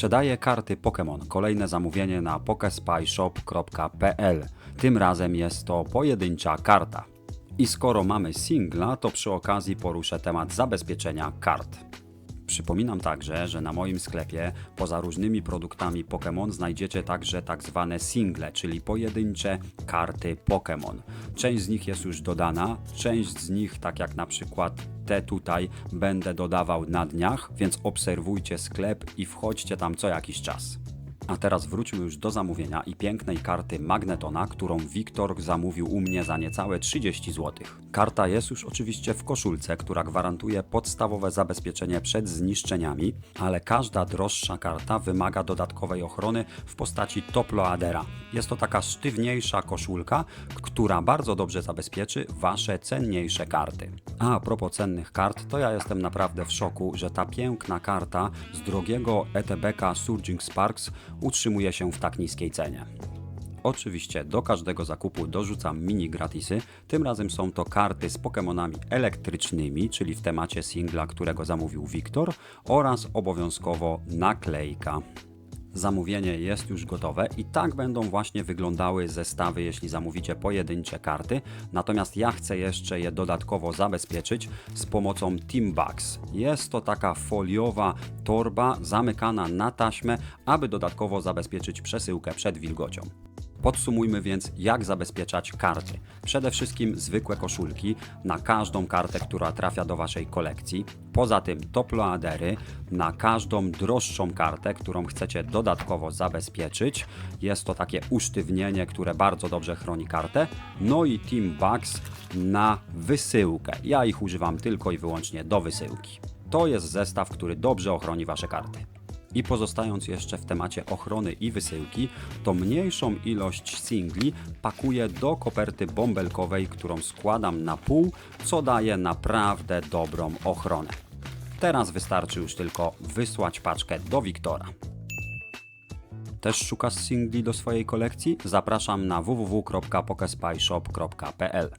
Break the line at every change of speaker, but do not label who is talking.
Sprzedaję karty Pokémon. Kolejne zamówienie na pokespyshop.pl. Tym razem jest to pojedyncza karta. I skoro mamy singla, to przy okazji poruszę temat zabezpieczenia kart. Przypominam także, że na moim sklepie poza różnymi produktami Pokémon znajdziecie także tak zwane single, czyli pojedyncze karty Pokémon. Część z nich jest już dodana, część z nich, tak jak na przykład te tutaj, będę dodawał na dniach, więc obserwujcie sklep i wchodźcie tam co jakiś czas. A teraz wróćmy już do zamówienia i pięknej karty Magnetona, którą Wiktor zamówił u mnie za niecałe 30 zł. Karta jest już oczywiście w koszulce, która gwarantuje podstawowe zabezpieczenie przed zniszczeniami, ale każda droższa karta wymaga dodatkowej ochrony w postaci toploadera. Jest to taka sztywniejsza koszulka, która bardzo dobrze zabezpieczy Wasze cenniejsze karty. A a propos cennych kart, to ja jestem naprawdę w szoku, że ta piękna karta z drogiego ETBK Surging Sparks utrzymuje się w tak niskiej cenie. Oczywiście do każdego zakupu dorzucam mini gratisy. Tym razem są to karty z Pokémonami elektrycznymi, czyli w temacie singla, którego zamówił Wiktor, oraz obowiązkowo naklejka. Zamówienie jest już gotowe i tak będą właśnie wyglądały zestawy, jeśli zamówicie pojedyncze karty. Natomiast ja chcę jeszcze je dodatkowo zabezpieczyć z pomocą Teambugs. Jest to taka foliowa torba zamykana na taśmę, aby dodatkowo zabezpieczyć przesyłkę przed wilgocią. Podsumujmy więc, jak zabezpieczać karty. Przede wszystkim zwykłe koszulki na każdą kartę, która trafia do Waszej kolekcji. Poza tym toploadery na każdą droższą kartę, którą chcecie dodatkowo zabezpieczyć. Jest to takie usztywnienie, które bardzo dobrze chroni kartę. No i Team Bugs na wysyłkę. Ja ich używam tylko i wyłącznie do wysyłki. To jest zestaw, który dobrze ochroni Wasze karty. I pozostając jeszcze w temacie ochrony i wysyłki, to mniejszą ilość singli pakuję do koperty bąbelkowej, którą składam na pół, co daje naprawdę dobrą ochronę. Teraz wystarczy już tylko wysłać paczkę do Wiktora. Też szukasz singli do swojej kolekcji? Zapraszam na www.pokespyshop.pl